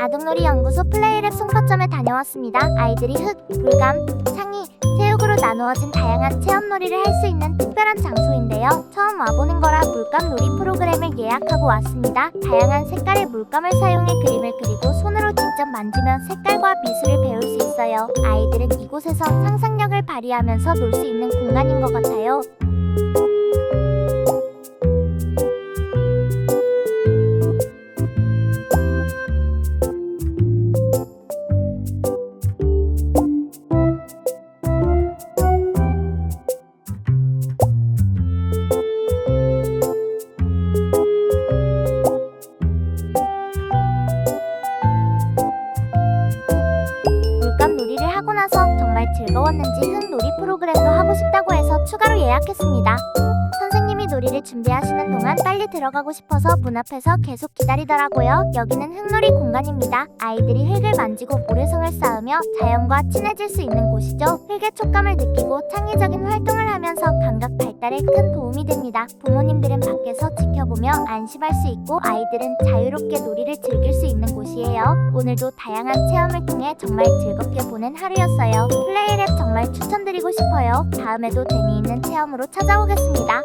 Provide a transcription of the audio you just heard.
아동놀이 연구소 플레이랩 송파점에 다녀왔습니다. 아이들이 흙, 물감, 창의, 체육으로 나누어진 다양한 체험놀이를 할 수 있는 특별한 장소인데요. 처음 와보는 거라 물감 놀이 프로그램을 예약하고 왔습니다. 다양한 색깔의 물감을 사용해 그림을 그리고 손으로 직접 만지면 색깔과 미술을 배울 수 있어요. 아이들은 이곳에서 상상력을 발휘하면서 놀 수 있는 공간인 것 같아요. 하고 나서 정말 즐거웠는지 흙 놀이 프로그램도 하고 싶다고 해서 추가로 예약했습니다. 선생님이 놀이를 준비하시는 동안 빨리 들어가고 싶어서 문 앞에서 계속 기다리더라고요. 여기는 흙놀이 공간입니다. 아이들이 흙을 만지고 모래성을 쌓으며 자연과 친해질 수 있는 곳이죠. 흙의 촉감을 느끼고 감각 발달에 큰 도움이 됩니다. 부모님들은 밖에서 지켜보며 안심할 수 있고 아이들은 자유롭게 놀이를 즐길 수 있는 곳이에요. 오늘도 다양한 체험을 통해 정말 즐겁게 보낸 하루였어요. 플레이랩 정말 추천드리고 싶어요. 다음에도 재미있는 체험으로 찾아오겠습니다.